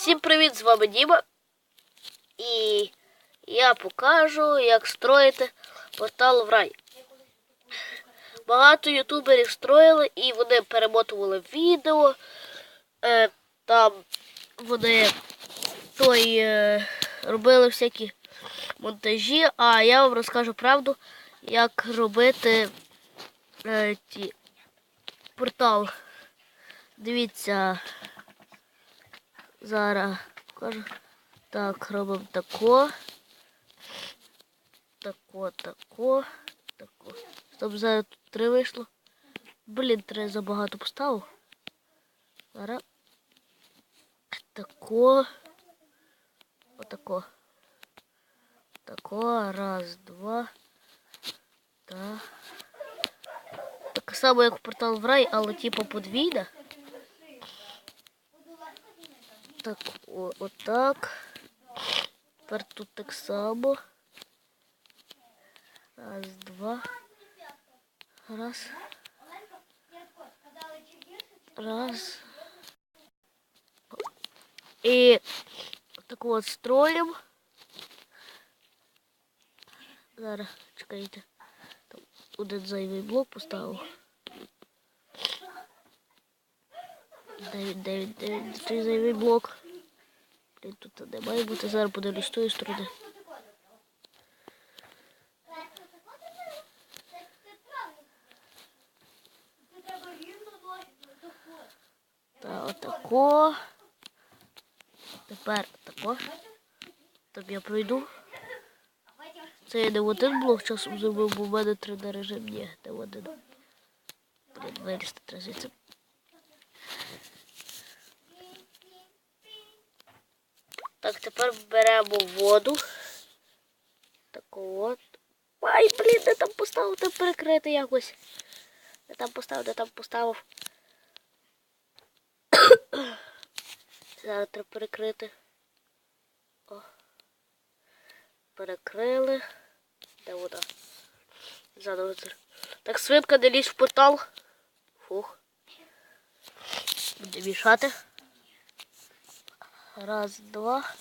Всім привіт, з вами Діма. І я покажу, як строїти портал в рай. Багато ютуберів строїли і вони перемотували відео. Е, там вони той, е, робили всякі монтажі, а я вам розкажу правду, як робити е, ті, портал. Дивіться. Зараз. Так, робимо тако. Тако, тако, тако. Стоп, зараз тут три вийшло. Блін, три забагато поставив. Зараз. Тако. Отако. Тако. Раз, два. Так. Так само, як портал в рай, але типу подвійне. Так, о, отак. Тепер тут так само. Раз, два. Раз. Раз. І так от строїмо. Зараз, чекайте. Там один зайвий блок поставив. Дев'ять, дев'ять, дев'ять, той зайвий блок. Блін, тут не має бути. Зараз подивлюсь з тої сторони. Так, отако. Тепер тако. Там я пройду. Це я не в один блок часом зробив, бо в мене 3D режим є, не в один. Блін, вилізти треба. Так, тепер беремо воду. Таку от. Ай, блін, де там поставив, там перекрити якось. Де там поставив, де там поставив. Зараз треба перекрити. О. Перекрили. Де вода? Заново. Так, свинка, не лізь в портал. Фух. Буде мішати. Раз, два.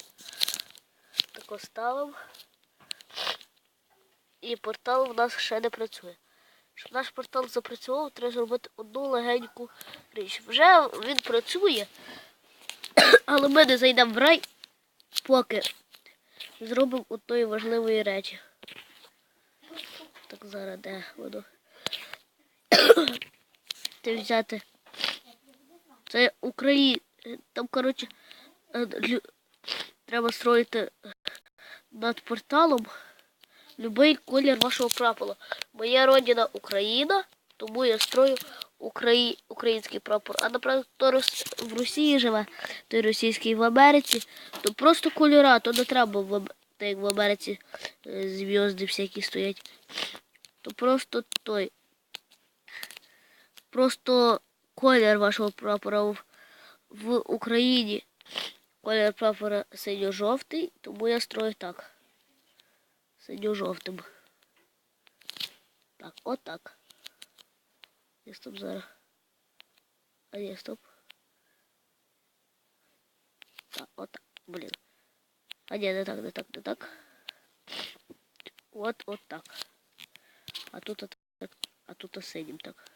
Так ставимо. І портал в нас ще не працює. Щоб наш портал запрацював, треба зробити одну легеньку річ. Вже він працює, але ми не зайдемо в рай, поки зробимо одної важливої речі. Так зараз де воно. Це взяти. Це Україна. Там, коротше, треба строїти над порталом будь-який колір вашого прапора. Моя родина Україна, тому я строю Украї... український прапор. А наприклад, хто рос- в Росії живе, той російський в Америці, то просто кольора, то не треба в, так як в Америці е, зв'язки всякі стоять. То просто той. Просто колір вашого прапора в, в Україні. Колір прапора синьо-жовтий, тому я строю так. Синьо-жовтим. Так, отак. Ні, стоп зараз. А ні, стоп. Так, отак. Блін. А ні, не так, не так, не так. От, от так. А тут от так. А тут синім так.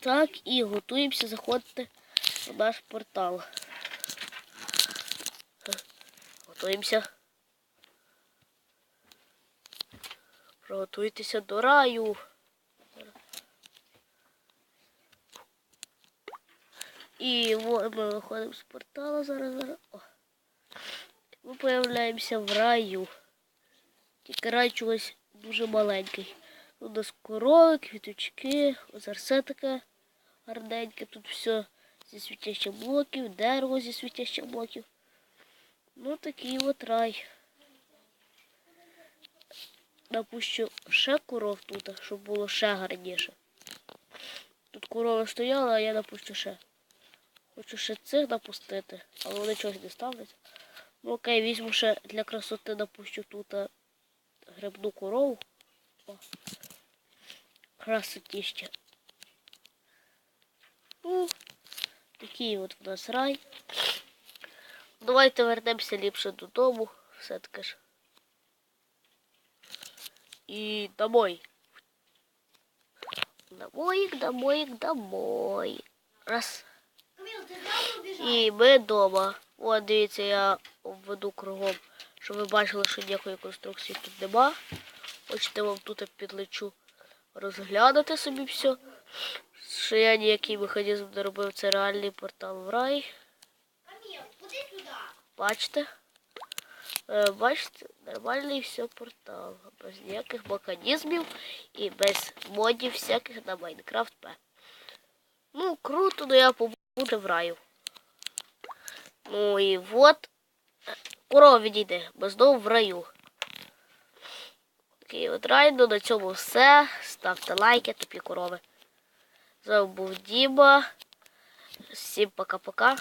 Так, і готуємося заходити в наш портал. Готуємося. Приготуйтеся до раю. І ми виходимо з портала зараз. зараз. О. Ми появляємося в раю. Тільки рай чогось дуже маленький. Тут у нас корови, квіточки, озерце таке гарненьке. Тут все зі світящих блоків, дерево зі світящих блоків. Ну такий от рай. Напущу ще коров тут, щоб було ще гарніше. Тут корова стояла, а я напущу ще. Хочу ще цих напустити, але вони чогось не ставлять. Ну окей, візьму ще для красоти напущу тут грибну корову. О. Красотіще. Ну, Такий от в нас рай. Давайте вернемося ліпше додому. Все-таки ж. І домой. Домоїк, домоїк, домой. Раз. І ми вдома. От дивіться, я обведу кругом, щоб ви бачили, що ніякої конструкції тут нема. Хочете вам тут підлечу розглянути собі все. Що я ніякий механізм не робив, це реальний портал в рай. Бачите? Е, Бачите, нормальний все портал. Без ніяких механізмів і без модів всяких на Майнкрафт П. Ну, круто, но я побуду в раю. Ну і вот. е, Корова відійде, бо знову в раю. Такий от рай, ну на цьому все. Ставте лайки, тупі корови. З вами був Діма. Всім пока-пока.